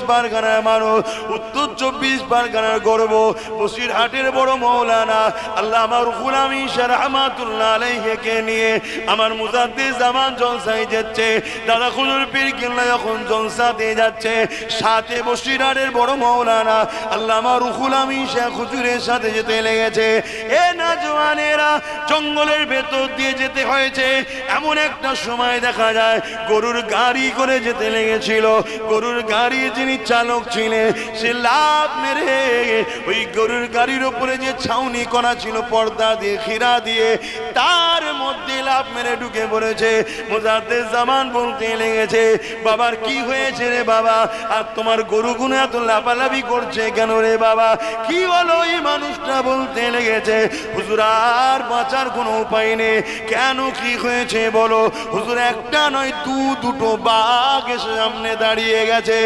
সাথে বড় মৌলানা, আল্লাহ আমার সাথে যেতে লেগেছে। এ না জওয়ানেরা, জঙ্গলের ভেতর দিয়ে যেতে হয়েছে, এমন একটা সময় দেখা যায়, গরুর গাড়ি করে যেতে লেগেছিল, গরুর গাড়ি যিনি চালক ছিলেন, সে লাভ মেরে ওই গরুর গাড়ির উপরে যে ছাউনি করা ছিল, পর্দা দিয়ে খিরা দিয়ে, তার মধ্যে লাভ মেরে ঢুকে পড়েছে। মোজাদ্দের জামান বলতে লেগেছে, বাবার কি হয়েছে রে বাবা? আর তোমার গরু গুনে এত লাফালাফি করছে কেন রে বাবা? কি হলো এই মানুষটা বলতে লেগেছে? হুজুর, আর বাঁচার কোনো উপায় নেই। কেন কি হয়েছে বলো? হুজুর, একটা নয়, দু, দুটো বাঘ এসে সামনে দাঁড়িয়ে গেছে।